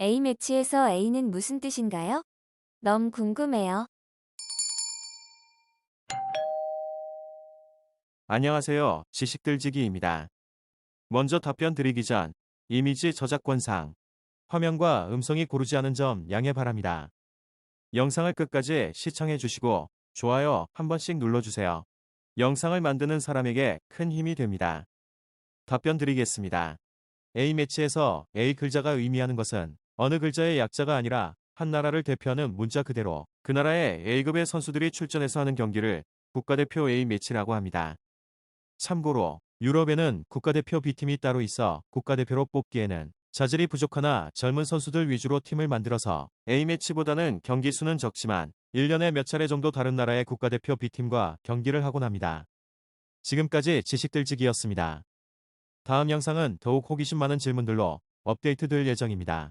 A매치에서 A는 무슨 뜻인가요? 너무 궁금해요. 안녕하세요. 지식들지기입니다. 먼저 답변 드리기 전 이미지 저작권상 화면과 음성이 고르지 않은 점 양해 바랍니다. 영상을 끝까지 시청해 주시고 좋아요 한 번씩 눌러주세요. 영상을 만드는 사람에게 큰 힘이 됩니다. 답변 드리겠습니다. A매치에서 A 글자가 의미하는 것은 어느 글자의 약자가 아니라 한 나라를 대표하는 문자 그대로 그 나라의 A급의 선수들이 출전해서 하는 경기를 국가대표 A매치라고 합니다. 참고로 유럽에는 국가대표 B팀이 따로 있어 국가대표로 뽑기에는 자질이 부족하나 젊은 선수들 위주로 팀을 만들어서 A매치보다는 경기 수는 적지만 1년에 몇 차례 정도 다른 나라의 국가대표 B팀과 경기를 하곤 합니다. 지금까지 지식들지기였습니다. 다음 영상은 더욱 호기심 많은 질문들로 업데이트 될 예정입니다.